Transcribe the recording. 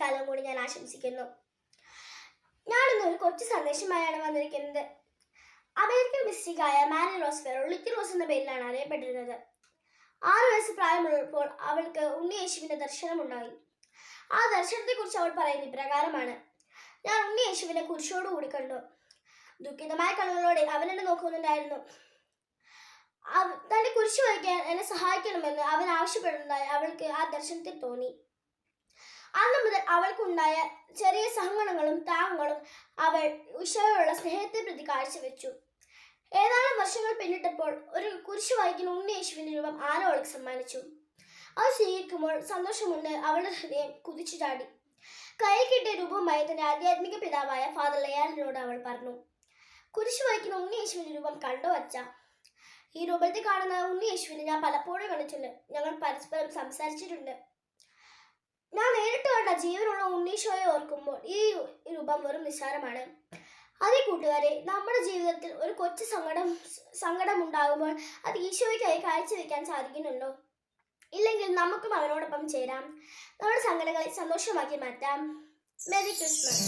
കാലം കൂടി ഞാൻ ആശംസിക്കുന്നു. ഞാനിന്ന് ഒരു കൊച്ചു സന്ദേശമായാണ് വന്നിരിക്കുന്നത്. അമേരിക്കൻ മിസ്റ്റിക്കായ മാരി റോസ്ഫെയർ ലിറ്റി റോസ് എന്ന പേരിലാണ് അറിയപ്പെട്ടിരുന്നത്. ആറ് വയസ്സ് പ്രായമുള്ളപ്പോൾ അവൾക്ക് ഉണ്ണിയേശുവിന്റെ ദർശനമുണ്ടായി. ആ ദർശനത്തെക്കുറിച്ച് അവൾ പറയുന്ന ഇപ്രകാരമാണ്. ഞാൻ ഉണ്ണിയേശുവിനെ കുരിശോടുകൂടി കണ്ടു. ദുഃഖിതമായ കണ്ണുകളോടെ അവൻ എന്നെ നോക്കുന്നുണ്ടായിരുന്നു. തന്റെ കുരിശ് വഹിക്കാൻ എന്നെ സഹായിക്കണമെന്ന് അവൻ ആവശ്യപ്പെടുന്നതായി അവൾക്ക് ആ ദർശനത്തിൽ തോന്നി. അന്ന് മുതൽ അവൾക്കുണ്ടായ ചെറിയ സഹനങ്ങളും താങ്ങങ്ങളും അവൾ ഉഷയോടുള്ള സ്നേഹത്തെ പ്രതി കാഴ്ചവെച്ചു. ഏതാനും വർഷങ്ങൾ പിന്നിട്ടപ്പോൾ ഒരു കുരിശ് വഹിക്കുന്ന ഉണ്ണി യേശുവിന്റെ രൂപം ആരോ അവൾക്ക് സമ്മാനിച്ചു. അത് സ്വീകരിക്കുമ്പോൾ സന്തോഷമുണ്ട് അവളുടെ ഹൃദയം കുതിച്ചു ചാടി. കൈ കിട്ടിയ രൂപമായി തന്റെ ആധ്യാത്മിക പിതാവായ ഫാദർ ലയാലിനോട് അവൾ പറഞ്ഞു കുരിശ് വഹിക്കുന്ന ഉണ്ണി യേശുവിന്റെ രൂപം കണ്ടു വച്ച ഈ രൂപത്തിൽ കാണുന്ന ഉണ്ണി യേശുവിനെ. ഞാൻ പലപ്പോഴും കണ്ടിട്ടുണ്ട് ഞങ്ങൾ പരസ്പരം സംസാരിച്ചിട്ടുണ്ട്. ഞാൻ നേരിട്ട് കണ്ട ജീവനുള്ള ഉണ്ണീശോയെ ഓർക്കുമ്പോൾ ഈ രൂപം വെറും നിസ്സാരമാണ്. അതേ കൂട്ടുകാരെ നമ്മുടെ ജീവിതത്തിൽ ഒരു കൊച്ചു സങ്കടം സങ്കടം ഉണ്ടാകുമ്പോൾ അത് ഈശോയ്ക്കായി കാഴ്ചവെക്കാൻ സാധിക്കുന്നുണ്ടോ? ഇല്ലെങ്കിൽ നമുക്കും അവനോടൊപ്പം ചേരാം. നമ്മുടെ സങ്കടങ്ങളെ സന്തോഷമാക്കി മാറ്റാം. Merry Christmas.